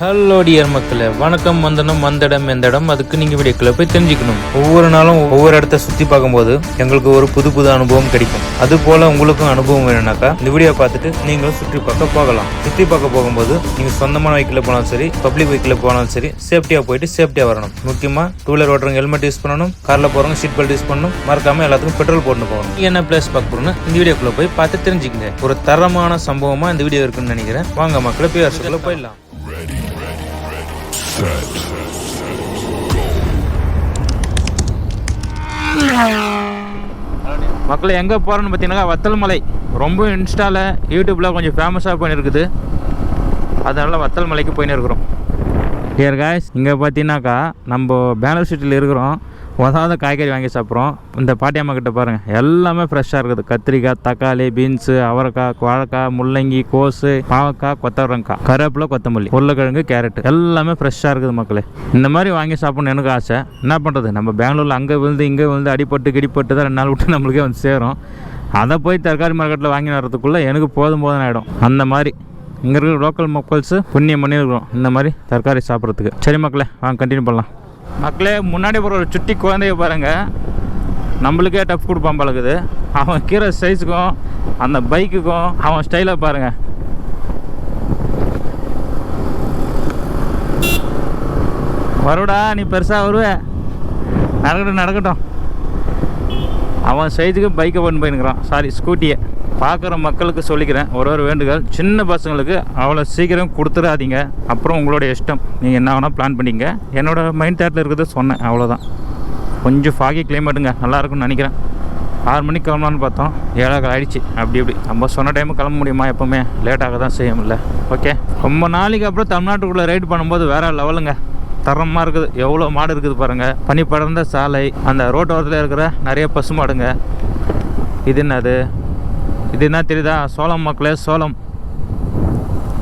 Hello dear மக்களே. வணக்கம் வந்தனம் வந்தடம் எந்த இடம் அதுக்கு நீங்கள் வீடியோக்குள்ள போய் தெரிஞ்சுக்கணும். ஒவ்வொரு நாளும் ஒவ்வொரு இடத்த சுற்றி பார்க்கும்போது எங்களுக்கு ஒரு புது புது அனுபவம் கிடைக்கும். அது போல உங்களுக்கும் அனுபவம் வேணும்னாக்கா இந்த வீடியோ பார்த்துட்டு நீங்களும் சுற்றி பார்க்க போகலாம். சுற்றி பார்க்க போகும்போது நீங்கள் சொந்தமான வெஹிக்கில் போனாலும் சரி பப்ளிக் வெஹிக்கில் போனாலும் சரி சேஃப்டியாக போயிட்டு சேஃப்டியாக வரணும். முக்கியமாக டூ வீலர் ஓட்டுறவங்க ஹெல்மெட் யூஸ் பண்ணணும் காரில் போகிறவங்க சீட் பெல்ட் யூஸ் பண்ணணும் மறக்காம எல்லாத்துக்கும் பெட்ரோல் போட்டு போகணும். என்ன பிளேஸ் பார்க்க போறோம்னு இந்த வீடியோக்குள்ளே போய் பார்த்து தெரிஞ்சுக்கங்க. ஒரு தரமான சம்பவமா இந்த வீடியோ இருக்குன்னு நினைக்கிறேன். வாங்க மக்களை போய் Ready? போயிடலாம் மக்களை எங்கே போகிறோன்னு பார்த்தீங்கன்னா வத்தல் மலை ரொம்ப இன்ஸ்டாவில் யூடியூப்பில் கொஞ்சம் ஃபேமஸாக போயின்னு அதனால வத்தல் மலைக்கு போயின்னு இருக்கிறோம் டியர் காய்ஸ் இங்கே பார்த்தீங்கன்னாக்கா நம்ம பேனர் ஸ்ட்ரீட்டில் இருக்கிறோம். உதாத காய்கறி வாங்கி சாப்பிட்றோம். இந்த பாட்டியம்மா கிட்ட பாருங்கள் எல்லாமே ஃப்ரெஷ்ஷாக இருக்குது. கத்திரிக்காய் தக்காளி பீன்ஸு அவரைக்காய் வாழைக்காய் முள்ளங்கி கோஸு பாவக்காய் கொத்தவரங்காய் கருவேப்பிலை கொத்தமல்லி உருளைக்கிழங்கு கேரட் எல்லாமே ஃப்ரெஷ்ஷாக இருக்குது மக்களே. இந்த மாதிரி வாங்கி சாப்பிட்ணும் எனக்கு ஆசை. என்ன பண்ணுறது நம்ம பெங்களூரில் அங்கே விழுந்து இங்கே விழுந்து அடிப்பட்டு கிடிப்பட்டு தான் ரெண்டு நாள் விட்டு நம்மளுக்கே வந்து சேரும். அதை போய் தற்காலி மார்க்கெட்டில் வாங்கி வர்றதுக்குள்ளே எனக்கு போதும் போதும் ஆகிடும் அந்த மாதிரி. இங்கே இருக்கிற லோக்கல் மக்கள்ஸு புண்ணியம் பண்ணியிருக்கிறோம் இந்த மாதிரி தற்காரி சாப்பிட்றதுக்கு. சரி மக்களே வாங்க கண்டினியூ பண்ணலாம். மக்களே முன்னாடி போகிற ஒரு சுட்டி குழந்தைய பாருங்கள் நம்மளுக்கே டஃப் கொடுப்பான் பழகுது. அவன் கீரை சைஸுக்கும் அந்த பைக்குக்கும் அவன் ஸ்டைலாக பாருங்கள் வருடா நீ பெருசாக வருவே. நடக்கட்டும் நடக்கட்டும். அவன் சைஸுக்கு பைக்கை கொண்டு போயினுக்கிறான் சாரி ஸ்கூட்டியை பார்க்குற மக்களுக்கு சொல்லிக்கிறேன். ஒரு ஒரு வேண்டுகோள். சின்ன பசங்களுக்கு அவ்வளோ சீக்கிரம் கொடுத்துடாதீங்க. அப்புறம் உங்களோட இஷ்டம். நீங்கள் என்ன வேணால் பிளான் பண்ணிங்க. என்னோட மைண்ட் தாட்டில் இருக்கிறத சொன்னேன். அவ்வளோதான். கொஞ்சம் ஃபாகி கிளைமேட்டுங்க நல்லா இருக்கும்னு நினைக்கிறேன். ஆறு மணிக்கு கிளம்பலான்னு பார்த்தோம். ஏழாக ஆயிடுச்சு. அப்படி இப்படி. நம்ம சொன்ன டைமுக்கு கிளம்ப முடியுமா? எப்போவுமே லேட்டாக தான் செய்ய முடியல ஓகே ரொம்ப நாளைக்கு அப்புறம் தமிழ்நாட்டுக்குள்ளே ரைடு பண்ணும்போது வேறு லெவலுங்க தரமாக இருக்குது. எவ்வளோ மாடு இருக்குது பாருங்கள் பனி படர்ந்த சாலை. அந்த ரோட்டோரத்தில் இருக்கிற நிறைய பசு மாடுங்க. இது என்னது? இது என்ன தெரியுதா? சோளம் மக்களே சோளம்.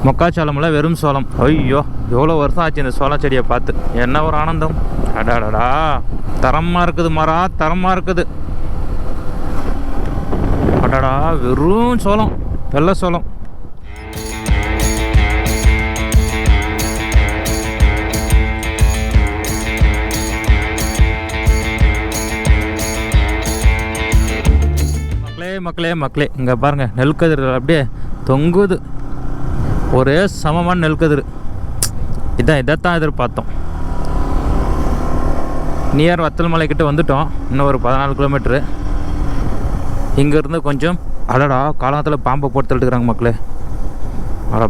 மொக்காச்சோளம்ல வெறும் சோளம். ஐயோ எவ்வளோ வருஷம் ஆச்சு இந்த சோள செடியை பார்த்து? என்ன ஒரு ஆனந்தம். அடாடா தரமாக இருக்குது மரா தரமாக இருக்குது. அடாடா வெறும் சோளம். வெள்ளை சோளம். மக்களே மக்களே மக்களே இங்கே பாருங்கள் நெல்கதிர் அப்படியே தொங்குது. ஒரே சமமான நெல்கதிர். இதான் இதைத்தான் எதிர்பார்த்தோம். நியர் வத்தல் மலை கிட்ட வந்துட்டோம். இன்னும் ஒரு பதினாலு கிலோமீட்ரு இங்கேருந்து கொஞ்சம் அடடா காலத்தில் பாம்பை போட்டு இருக்கிறாங்க மக்களே. அட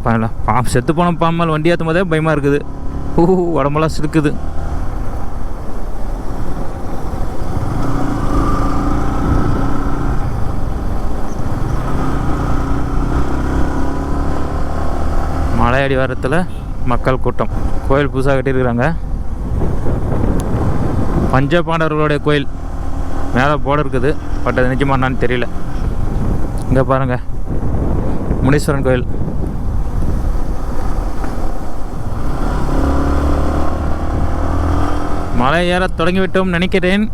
பாம்பு செத்து போன பாம்பால் வண்டி ஏற்றும் போதே பயமாக இருக்குது. ஊ உடம்பெல்லாம் சிரிக்குது மலையடி வாரத்தில் மக்கள் கூட்டம். கோயில் புதுசாக கட்டியிருக்கிறாங்க. பஞ்ச பாண்டவர்களுடைய கோயில். மேலே போட இருக்குது. பட் அது நிஜமா என்னான்னு தெரியல. இங்கே பாருங்கள் முனீஸ்வரன் கோயில். மலை ஏற தொடங்கிவிட்டோம் நினைக்கிறேன்.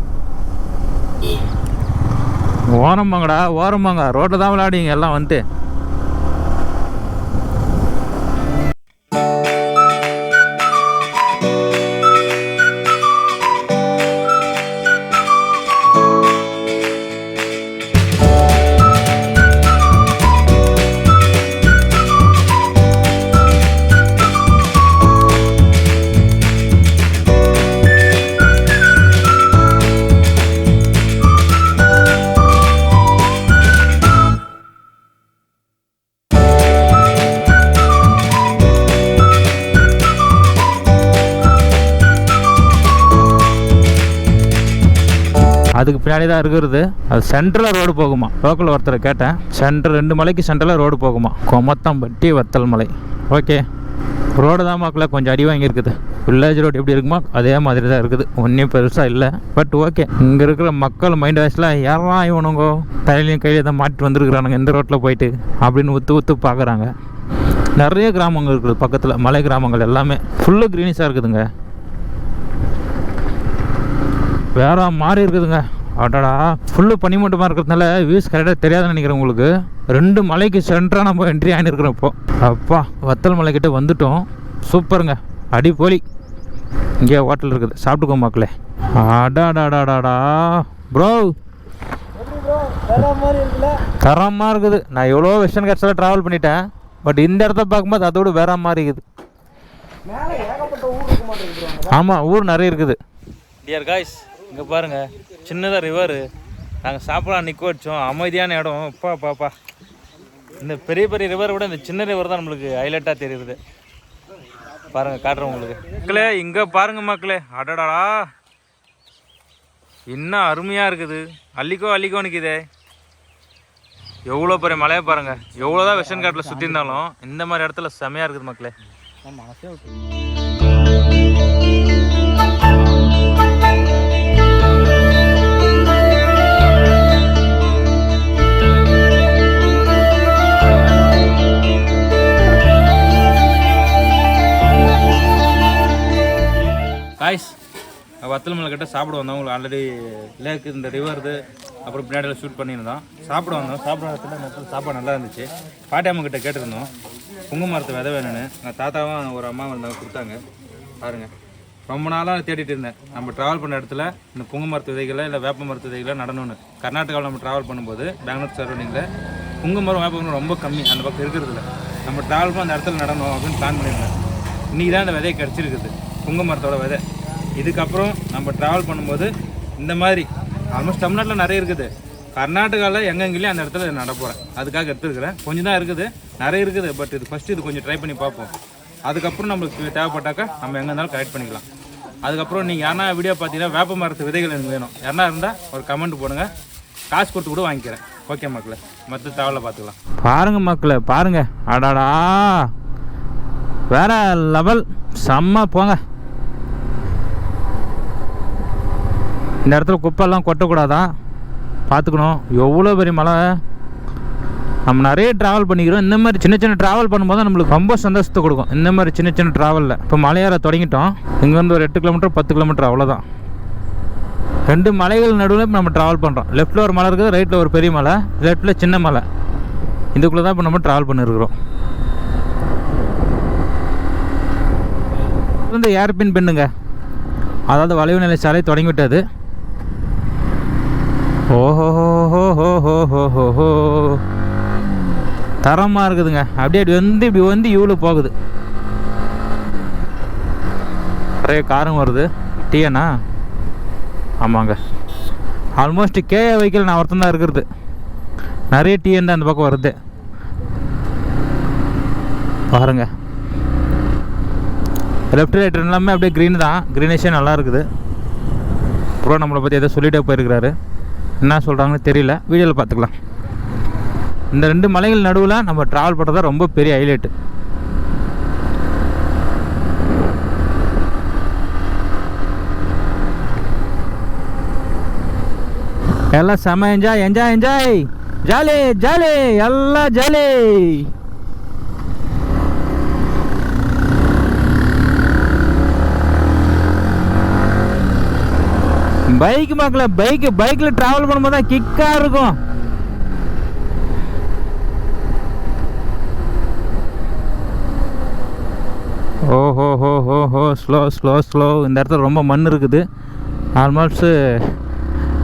ஓரம் வாங்கடா ஓரம் வாங்க. ரோட்டில் தான் விளையாடிங்க எல்லாம் வந்துட்டு. அதுக்கு பின்னாடி தான் இருக்கிறது. அது சென்ட்ரலாக ரோடு போகுமா? லோக்கல் ஒருத்தரை கேட்டேன். சென்ட்ரல் ரெண்டு மலைக்கு சென்ட்ரலாக ரோடு போகுமா? கொமத்தம்பட்டி வத்தல் மலை. ஓகே ரோடு தான் மக்கள கொஞ்சம் அடி வாங்கியிருக்குது வில்லேஜ் ரோடு எப்படி இருக்குமோ அதே மாதிரி தான் இருக்குது. ஒன்றும் பெருசாக இல்லை. பட் ஓகே இங்கே இருக்கிற மக்கள் மைண்ட் வாய்ஸில் யாரெல்லாம் இவனுங்கோ? தலையிலையும் கையில தான் மாட்டி வந்துருக்குறானுங்க இந்த ரோட்டில் போயிட்டு அப்படின்னு ஒத்து ஒத்து பார்க்குறாங்க. நிறைய கிராமங்கள் இருக்குது பக்கத்தில் மலை கிராமங்கள் எல்லாமே. ஃபுல்லு க்ரீனிஷாக இருக்குதுங்க. வேற மாறி இருக்குதுங்க. அடடா. ஃபுல்லு பனிமூட்டமாக இருக்கிறதுனால வியூஸ் கரெக்டாக தெரியாதுன்னு நினைக்கிறேன் உங்களுக்கு. ரெண்டு மலைக்கு சென்டராக நம்ம என்ட்ரி ஆகிருக்கிறோம் இப்போ. அப்பா வத்தல் மலைக்கிட்ட வந்துட்டோம். சூப்பருங்க. அடி போலி இங்கே ஹோட்டல் இருக்குது. சாப்பிட்டுக்கோ மக்களே. அடாடாடாடாடா ப்ரோ தரமாக இருக்குது. நான் எவ்வளோ வெஸ்டர்ன் கட்ஸில் ட்ராவல் பண்ணிட்டேன். பட் இந்த இடத்த பார்க்கும்போது அதோட வேற மாதிரி இருக்குது. மேலே ஏகப்பட்ட ஊர் இருக்க மாட்டேங்குது bro. ஆமாம் ஊர் நிறைய இருக்குது. டியர் காய்ஸ் இங்கே பாருங்கள் சின்னதாக ரிவரு நாங்கள் சாப்பிட நிற்க வச்சோம். அமைதியான இடம். அப்பா பாப்பா இந்த பெரிய பெரிய ரிவரை விட இந்த சின்ன ரிவர் தான் நம்மளுக்கு ஹைலைட்டாக தெரியுது. பாருங்கள் காட்டுறேன் உங்களுக்கு. மக்களே இங்கே பாருங்கள் மக்களே. அடடாடா. இன்னும் அருமையாக இருக்குது. அள்ளிக்கோ அள்ளிக்கோ நிற்குதே எவ்வளோ பெரிய மலையை பாருங்கள் எவ்வளோ தான் வெஸ்டர்ன் காட்டில் சுற்றி இருந்தாலும் இந்த மாதிரி இடத்துல செமையாக இருக்குது மக்களே. மனசே வத்தல் சாப்பிட வந்தோம் உங்களுக்கு ஆல்ரெடி லேக் இந்த ரிவர் இது அப்புறம் பின்னாடியில் ஷூட் பண்ணியிருந்தோம். சாப்பிட வந்தோம். சாப்பிட இடத்துல மொத்தம் சாப்பாடு நல்லா இருந்துச்சு. பாட்டி அம்மா கிட்ட கேட்டிருந்தோம். புங்கு மரத்து விதை வேணும்னு. எங்கள் தாத்தாவும் ஒரு அம்மா இருந்தாங்க கொடுத்தாங்க. பாருங்கள் ரொம்ப நாளாக தேடிட்டு இருந்தேன். நம்ம ட்ராவல் பண்ண இடத்துல இந்த புங்கு மரத்து விதைகளை இல்லை வேப்ப மரத்து விதைகளை நடணும்னு. கர்நாடகாவில் நம்ம ட்ராவல் பண்ணும்போது பெங்களூர் சரௌண்டிங்கில் புங்கு மரம் வேப்ப மரம் ரொம்ப கம்மி. அந்த பக்கம் இருக்கிறதுல நம்ம ட்ராவல் பண்ண அந்த இடத்துல நடணும் அப்படின்னு பிளான் பண்ணியிருந்தேன். இன்றைக்கி தான் அந்த விதை கிடச்சிருக்குது. புங்கு மரத்தோட விதை. இதுக்கப்புறம் நம்ம ட்ராவல் பண்ணும்போது இந்த மாதிரி ஆல்மோஸ்ட் தமிழ்நாட்டில் நிறைய இருக்குது. கர்நாடகாவில் எங்கெங்கேயும் அந்த இடத்துல நட அதுக்காக எடுத்துருக்கிறேன். கொஞ்சம் தான் இருக்குது. நிறைய இருக்குது பட் இது ஃபஸ்ட்டு இது கொஞ்சம் ட்ரை பண்ணி பார்ப்போம். அதுக்கப்புறம் நம்மளுக்கு தேவைப்பட்டாக்கா நம்ம எங்கே இருந்தாலும் கலெக்ட் பண்ணிக்கலாம். அதுக்கப்புறம் நீங்கள் யாரா வீடியோ பார்த்தீங்கன்னா வேப்ப மரத்து விதைகள் எனக்கு வேணும். யாரா இருந்தால் ஒரு கமெண்ட் போடுங்க. காசு கொடுத்து கூட வாங்கிக்கிறேன். ஓகே மக்களே மற்ற தகவலை பார்த்துக்கலாம். பாருங்க மக்களே பாருங்க. அடாடா. வேற லெவல் செம்ம போங்க. இந்த இடத்துல குப்பெல்லாம் கொட்டக்கூடாதா? பார்த்துக்கணும். எவ்வளோ பெரிய மலை. நம்ம நிறைய ட்ராவல் பண்ணிக்கிறோம். இந்த மாதிரி சின்ன சின்ன ட்ராவல் பண்ணும்போது நம்மளுக்கு ரொம்ப சந்தோஷத்தை கொடுக்கும். இந்த மாதிரி சின்ன சின்ன ட்ராவலில் இப்போ மலையார தொடங்கிட்டோம். இங்கேருந்து ஒரு எட்டு கிலோமீட்டர் பத்து கிலோமீட்டர் அவ்வளோதான் ரெண்டு மலைகள் நடுவில் இப்போ நம்ம ட்ராவல் பண்ணுறோம் லெஃப்ட்டில் ஒரு மலை இருக்குது ரைட்டில் ஒரு பெரிய மலை. லெஃப்ட்டில் சின்ன மலை. இதுக்குள்ளே தான் இப்போ நம்ம ட்ராவல் பண்ணியிருக்கிறோம் இந்த ஏர்பின் பெண்ணுங்க அதாவது வளைவு நிலை சாலை தொடங்கிவிட்டது. ஓஹோ தரமாக இருக்குதுங்க. அப்படியே அப்படி வந்து இப்படி வந்து இவ்வளோ போகுது. நிறைய காரம் வருது. டீயண்ணா? ஆமாங்க. ஆல்மோஸ்ட் கேஏ வெஹிக்கிள் நான் ஒருத்தன் தான் இருக்கிறது. நிறைய டிஎன் தான் அந்த பக்கம் வருது. பாருங்க. லெஃப்ட் ரைட் எல்லாமே அப்படியே க்ரீன் தான். க்ரீனிஷே நல்லா இருக்குது. ப்ரோ நம்மளை பற்றி எதோ சொல்லிகிட்டே போயிருக்கிறாரு. என்ன சொல்கிறாங்கன்னு தெரியல. வீடியோவில் பார்த்துக்கலாம். இந்த ரெண்டு மலைகள் நடுவில் நம்ம ட்ராவல் பண்ணுறது ரொம்ப பெரிய ஹைலைட்டு எல்லாம் செம்ம enjoy enjoy enjoy jolly jolly எல்லாம் ஜாலி. பைக் பார்க்கல பைக் பைக்கில் ட்ராவல் பண்ணும்போது தான் கிக்காக இருக்கும். ஓஹோ ஹோ ஹோ ஹோ ஸ்லோ ஸ்லோ ஸ்லோ இந்த இடத்துல ரொம்ப மண் இருக்குது. ஆல்மோஸ்ட்டு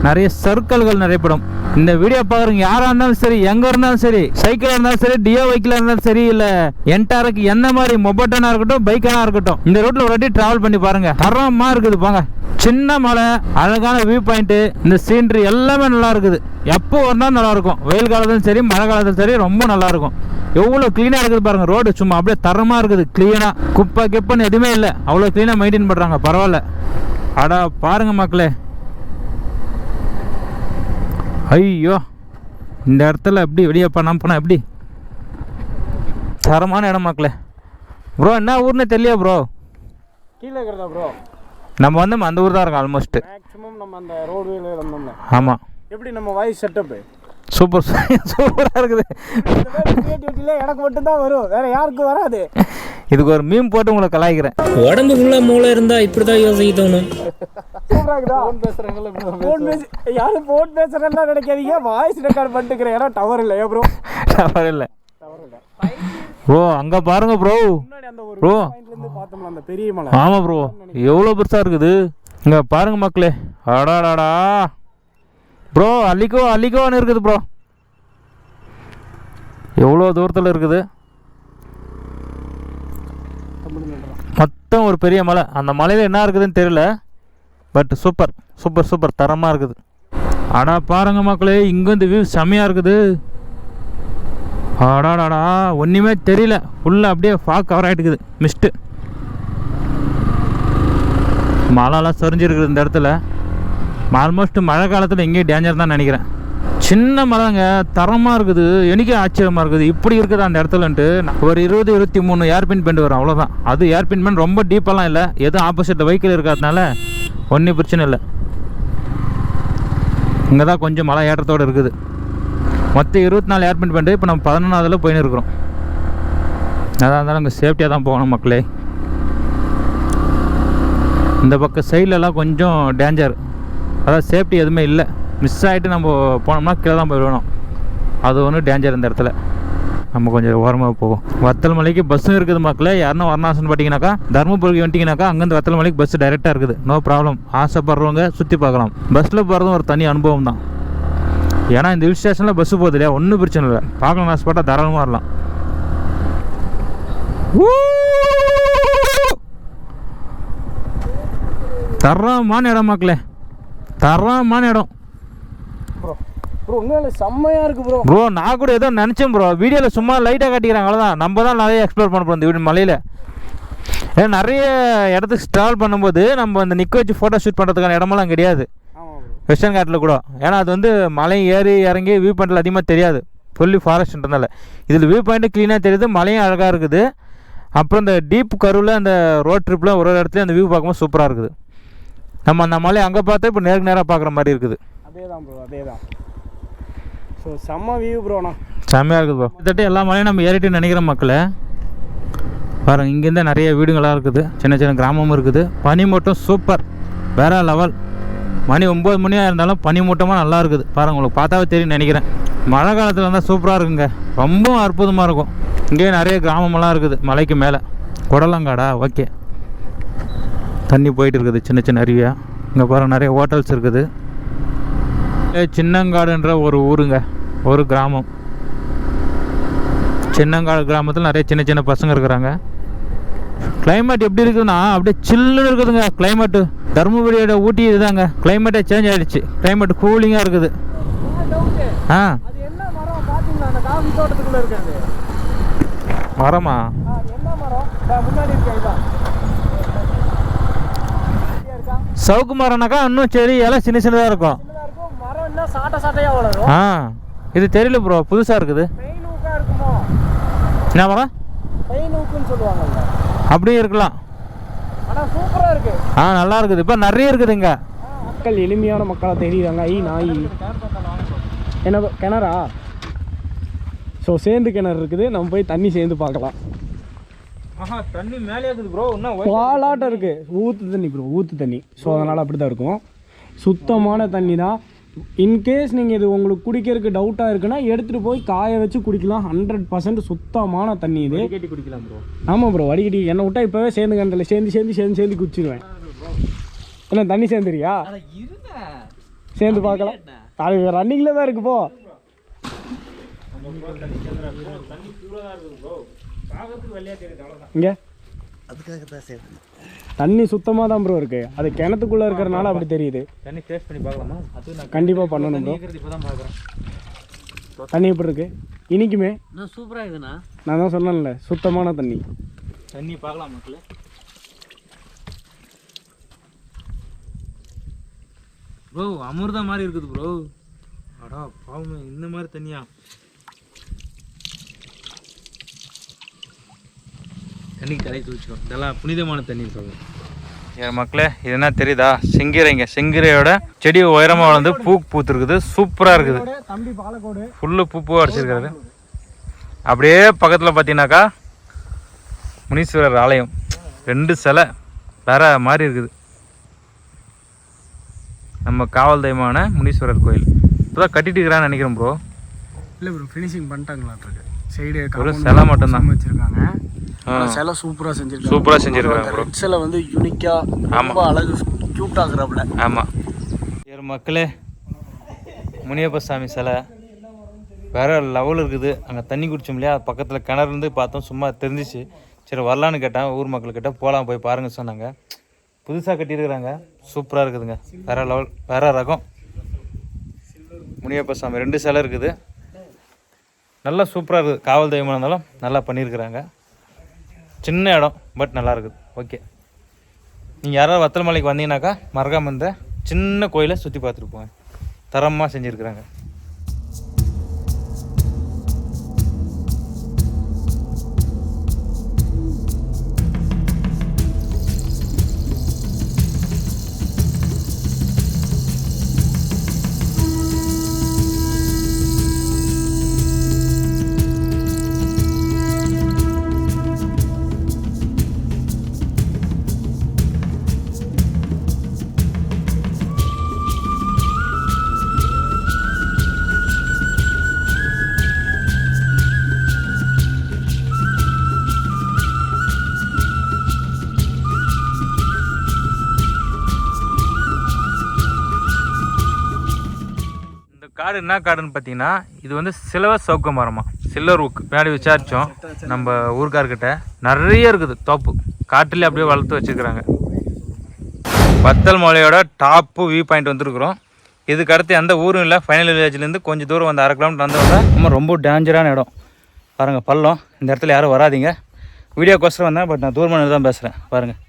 நிறைய சர்க்கிள்கள் நிறையப்படும். இந்த வீடியோ பார்க்குறவங்க யாராக இருந்தாலும் சரி எங்கே இருந்தாலும் சரி சைக்கிளாக இருந்தாலும் சரி டியோ பைக்கில் இருந்தாலும் சரி இல்லை என்டாருக்கு எந்த மாதிரி மொபைட்டானா இருக்கட்டும் பைக்கனாக இருக்கட்டும் இந்த ரோட்டில் ஒரு வாட்டி ட்ராவல் பண்ணி பாருங்க. தரமாக இருக்குது பாங்க. சின்ன மலை அழகான வியூ பாயிண்ட்டு இந்த சீனரி எல்லாமே நல்லா இருக்குது. எப்போ வந்தாலும் நல்லா இருக்கும். வெயில் காலத்துலையும் சரி மழை காலத்துலையும் சரி ரொம்ப நல்லா இருக்கும். எவ்வளோ க்ளீனாக இருக்குது பாருங்க ரோடு சும்மா அப்படியே தரமாக இருக்குது க்ளீனாக குப்பை கிப்பன்னு எதுவுமே இல்லை. அவ்வளோ க்ளீனாக மெயின்டைன் பண்ணுறாங்க பரவாயில்ல. அடா பாருங்க மக்களே. ஐயோ இந்த இடத்துல எப்படி வெளியே பண்ணாம போனால் எப்படி? தரமான இடம் மக்களே. ப்ரோ என்ன ஊர்னே தெரியல ப்ரோ கீழே இருக்கிறதா ப்ரோ நம்ம வந்து அந்த ஊர் தான் இருக்கோம் ஆல்மோஸ்ட் மேக்ஸிமம் நம்ம அந்த ரோடு ஆமாம் எப்படி நம்ம வாய்ஸ் செட்டப்பு சூப்பர் சூப்பராக இருக்குது. எனக்கு மட்டும்தான் வரும். வேற யாருக்கும் வராது. இதுக்கு ஒரு மீன் போட்டு உங்களை கலாய்க்கிறேன். உடம்புக்குள்ள மூளை இருந்தா இப்படிதான் யோசிக்க தோணும். யாரும் ஃபோன் பேசுறேன்னா நினைக்காதீங்க. வாய்ஸ் ரெக்கார்ட் பண்ணிட்டுக்கிறேன். ஏன்னா டவர் இல்லை. ப்ரோ டவர் இல்லை. ப்ரோ அங்கே பாருங்க ப்ரோ முன்னாடி அந்த ஒரு Bro. பாயிண்ட்ல இருந்து பார்த்தோம்ல அந்த பெரிய மலை. ஆமாம் ப்ரோ எவ்வளோ பெருசாக இருக்குது? இங்கே பாருங்க மக்களே. அடாடாடா. ப்ரோ அள்ளிக்கோ அள்ளிக்கோன்னு இருக்குது ப்ரோ எவ்வளோ தூரத்தில் இருக்குது? மொத்தம் ஒரு பெரிய மலை. அந்த மலையில் என்ன இருக்குதுன்னு தெரியல. பட் சூப்பர் சூப்பர் சூப்பர் தரமாக இருக்குது. அடா பாருங்க மக்களே இங்கே இந்த வியூ செம்மையாக இருக்குது. அடாடாடா ஒன்றுமே தெரியல. ஃபுல்லாக அப்படியே ஃபாக் கவர் ஆகிட்டுக்குது மிஸ்ட்டு மழைலாம் சொரிஞ்சிருக்குது இந்த இடத்துல. ஆல்மோஸ்ட் மழை காலத்தில் எங்கேயும் டேஞ்சர் தான் நினைக்கிறேன். சின்ன மரங்க தரமாக இருக்குது. எனக்கே ஆச்சரியமாக இருக்குது. இப்படி இருக்குது அந்த இடத்துலன்ட்டு. ஒரு இருபது இருபத்தி மூணு ஏர்பின் பெண்ட் வரும். அவ்வளோதான் அது ஏர்பின் பெண்ட் ரொம்ப டீப்பெல்லாம் இல்லை. எதுவும் ஆப்போசிட்டில் வெஹிக்கிள் இருக்கிறதுனால ஒன்றும் பிரச்சனை இல்லை. இங்கே தான் கொஞ்சம் மழை ஏற்றத்தோடு இருக்குது. மொத்தம் இருபத்தி நாலு ஏர்பின் பெண்டு இப்போ நம்ம பதினொன்றாவதுல போயின்னு இருக்கிறோம். அதான் இருந்தாலும் அங்கே சேஃப்டியாக தான் போகணும் மக்களே. இந்த பக்கம் சைட்லலாம் கொஞ்சம் டேஞ்சர் அதாவது சேஃப்டி எதுவுமே இல்லை. மிஸ் ஆகிட்டு நம்ம போனோம்னா கீழே தான் போயிடணும் அது ஒன்றும் டேஞ்சர் இந்த இடத்துல. நம்ம கொஞ்சம் ஓரமாக போவோம். வத்தல் மலைக்கு பஸ்ஸும் இருக்குது மக்களே. யாருன்னா வரணாசன் பார்த்தீங்கன்னாக்கா தருமபுரிக்கு வந்துட்டிங்கனாக்கா அங்கேருந்து வத்தல் மலைக்கு பஸ் டைரெக்டாக இருக்குது. நோ ப்ராப்ளம் ஆசைப்படுறவங்க சுற்றி பார்க்கலாம். பஸ்ஸில் போகிறதும் ஒரு தனி அனுபவம் தான். ஏன்னா இந்த ஹில் ஸ்டேஷனில் பஸ்ஸு போகுது இல்லையா? ஒன்றும் பிரச்சனை இல்லை. பார்க்கலாம் ஆசைப்பட்டா தாராளமாக வரலாம். தரமான இடம் மக்களே. தரமான இடம். ப்ரோ உண்மையில செம்மையா இருக்கு ப்ரோ ப்ரோ நான் கூட ஏதோ நினச்சேன் ப்ரோ வீடியோவில் சும்மா லைட்டாக காட்டிக்கிறாங்க அவ்வளோதான் நம்ம தான் நிறைய எக்ஸ்ப்ளோர் பண்ண போகிறோம் இந்த வீடு மலையில். ஏன்னா நிறைய இடத்துக்கு ட்ராவல் பண்ணும்போது நம்ம இந்த நிற்க வச்சு ஃபோட்டோ ஷூட் பண்ணுறதுக்கான இடமெல்லாம் கிடையாது. வெஸ்டர்ன் காட்டில் கூட. ஏன்னா அது வந்து மலை ஏறி இறங்கி வியூ பாயிண்டில் அதிகமாக தெரியாது. ஃபுல்லி ஃபாரஸ்ட்ன்றதுனால இதில் வியூ பாயிண்ட்டு க்ளீனாக தெரியுது மலையும் அழகாக இருக்குது. அப்புறம் இந்த டீப் கருவில் அந்த ரோட் ட்ரிப்பில் ஒரு ஒரு இடத்துலையும் அந்த வியூ பார்க்கும்போது சூப்பராக இருக்குது. நம்ம அந்த மலையை அங்கே பார்த்தா இப்போ நேருக்கு நேராக பார்க்குற மாதிரி இருக்குது. அதே தான் ப்ரோ அதே தான் ஸோ செம்ம வியூ ப்ரோண்ணா செம்மையாக இருக்குது ப்ரோ கிட்டத்தட்ட எல்லா மலையும் நம்ம ஏறிட்டு நினைக்கிற மக்களே. பாருங்க இங்கேருந்து நிறைய வீடுங்களாக இருக்குது. சின்ன சின்ன கிராமமும் இருக்குது. பனி மட்டும் சூப்பர். வேற லெவல். மணி ஒம்பது மணியாக இருந்தாலும் பனி மூட்டமாக நல்லா இருக்குது. பாருங்கள் உங்களுக்கு பார்த்தாவே தெரியும் நினைக்கிறேன். மழை காலத்தில் இருந்தால் சூப்பராக இருக்குங்க. ரொம்ப அற்புதமாக இருக்கும். இங்கேயே நிறைய கிராமமெல்லாம் இருக்குது மலைக்கு மேலே. குடலங்காடா ஓகே. தண்ணி போயிட்டு இருக்குது சின்ன சின்ன அருவியாக இங்கே பாருங்கள் நிறைய ஹோட்டல்ஸ் இருக்குது. சின்னங்காடுன்ற ஒரு ஊருங்க. ஒரு கிராமம். சின்னங்காடு கிராமத்தில் நிறைய சின்ன சின்ன பசங்க இருக்கிறாங்க. கிளைமேட் எப்படி இருக்குதுன்னா அப்படியே சில்லுன்னு இருக்குதுங்க. கிளைமேட்டு தருமபுரியோட ஊட்டி இதுதாங்க. கிளைமேட்டே சேஞ்ச் ஆகிடுச்சு கிளைமேட் கூலிங்காக இருக்குது. ஆ. மரமா? சவுக்கு மரம்னாக்கா இன்னும் செடி எல்லாம் சின்ன சின்னதாக இருக்கும் சின்னதா இருக்கும் மரம் என்ன சாட்ட சாட்டையா வளரும். ஆ இது தெரியல ப்ரோ புதுசாக இருக்குது. பெயின் ஊக்கா இருக்குமோ? என்ன மரம் பெயின் ஊக்குன்னு சொல்லுவாங்கல்ல. அப்படியே இருக்கலாம். ஆனா சூப்பரா இருக்கு. ஆ நல்லா இருக்குது. இப்போ நிறைய இருக்குதுங்க மக்கள் எளிமையான மக்களா தெரியுறாங்க ஐ நாய். என்ன கிணறா? ஸோ சேர்ந்து கிணறு இருக்குது. நம்ம போய் தண்ணி சேர்ந்து பார்க்கலாம். ஆஹா தண்ணி மேலே இருக்குது ப்ரோ இன்னும் பாலாட்டம் இருக்கு. ஊத்து தண்ணி ப்ரோ ஊத்து தண்ணி. ஸோ அதனால் அப்படி தான் இருக்கும். சுத்தமான தண்ணி தான் இன்கேஸ் நீங்கள் இது உங்களுக்கு குடிக்கிறதுக்கு டவுட்டாக இருக்குன்னா எடுத்துகிட்டு போய் காய வச்சு குடிக்கலாம். ஹண்ட்ரட் பர்சன்ட் சுத்தமான தண்ணி இது. கேட்டி குடிக்கலாம் ப்ரோ ஆமாம் ப்ரோ வடிகட்டி என்னை விட்டா இப்போவே சேர்ந்து கண்டில் சேர்ந்து சேர்ந்து சேர்ந்து சேர்ந்து குடிச்சிருவேன். என்ன தண்ணி சேர்ந்துறியா? சேர்ந்து பார்க்கலாம். அது ரன்னிங்கில் தான் இருக்கு போ. இங்கே. தண்ணி சுத்தமாக தான் ப்ரோ இருக்கு. அது கிணத்துக்குள்ளே இருக்கிறனால அப்படி தெரியுது. தண்ணி டேஸ்ட் பண்ணி பார்க்கலாமா? அது நான் கண்டிப்பாக பண்ணணும் ப்ரோ இப்போ தான் பார்க்குறேன். தண்ணி எப்படி இருக்கு? இனிக்குமே? நான் சூப்பராக இருக்குண்ணா நான் தான் சொன்னேன்ல சுத்தமான தண்ணி. தண்ணி பார்க்கலாம் மக்களே. ப்ரோ அமிர்தா மாதிரி இருக்குது ப்ரோ அடா பாவமே இந்த மாதிரி தண்ணியா? தண்ணிக்கு தலை தூச்சிக்கோ இதெல்லாம் புனிதமான தண்ணி சொல்லுங்க என் மக்களே இது என்ன தெரியுதா? செங்கீரைங்க. செங்கீரையோட செடி உயரமாக வளர்ந்து பூ பூத்துருக்குது. சூப்பராக இருக்குது. தம்பி பாலக்கோடு. ஃபுல்லு பூ பூ அடிச்சிருக்கிறது. அப்படியே பக்கத்தில் பார்த்தீங்கன்னாக்கா முனீஸ்வரர் ஆலயம். ரெண்டு சிலை வேற மாதிரி இருக்குது. நம்ம காவல் தெய்வமான முனீஸ்வரர் கோயில். இப்போதான் கட்டிட்டு இருக்கிறான்னு நினைக்கிறேன் ப்ரோ இல்லை ப்ரோ ஃபினிஷிங் பண்ணிட்டாங்களாட்ருக்கு. சைடு ஒரு சிலை மட்டும்தான். வச்சிருக்காங்க. சிலை சூப்பரா செஞ்சிருக்காங்க. சூப்பரா செஞ்சிருக்காங்க. ரெட் சிலை வந்து யூனிக்கா ரொம்ப அழகு கியூட் ஆகுறாப்ல ஆமாம் சரி மக்களே முனியப்ப சாமி சிலை. வேற லெவல் இருக்குது. அங்கே தண்ணி குடிச்சோம் இல்லையா? பக்கத்தில் கிணறு இருந்து பார்த்தோம். சும்மா தெரிஞ்சிச்சு. சரி வரலான்னு கேட்டேன். ஊர் மக்கள்கிட்ட போகலாம் போய் பாருங்க சொன்னாங்க. புதுசாக கட்டியிருக்கிறாங்க. சூப்பராக இருக்குதுங்க. வேற லெவல் வேற ரகம். முனியப்ப சாமி ரெண்டு சிலை இருக்குது. நல்லா சூப்பராக இருக்குது. காவல் தெய்வமாக இருந்தாலும் நல்லா பண்ணியிருக்கிறாங்க. சின்ன இடம் பட் நல்லா இருக்குது ஓகே நீங்கள் யாராவது வத்தல் மலைக்கு வந்தீங்கன்னாக்கா மறக்காமல் இந்த சின்ன கோயிலை சுற்றி பார்த்துட்டு போங்க. தரமாக செஞ்சுருக்குறாங்க. காடு என்ன காடுன்னு பார்த்தீங்கன்னா இது வந்து சிலவ சவுக்க மரமா. சில்லர் ஊக்கு. பின்னாடி விசாரித்தோம் நம்ம ஊருக்கார்கிட்ட நிறைய இருக்குது தோப்பு. காட்டுலேயே அப்படியே வளர்த்து வச்சுருக்குறாங்க. வத்தல் மலையோட டாப்பு வியூ பாயிண்ட் வந்துருக்குறோம். இதுக்கு அடுத்து எந்த ஊரும் இல்லை. ஃபைனல் வில்லேஜ்லேருந்து கொஞ்சம் தூரம் வந்து அரை கிலோமீட்டர் வந்தால் நம்ம ரொம்ப டேஞ்சரான இடம். பாருங்கள் பள்ளம். இந்த இடத்துல யாரும் வராதீங்க. வீடியோக்கோசரம் வந்தேன் பட் நான் தூரமாக தான் பேசுகிறேன் பாருங்கள்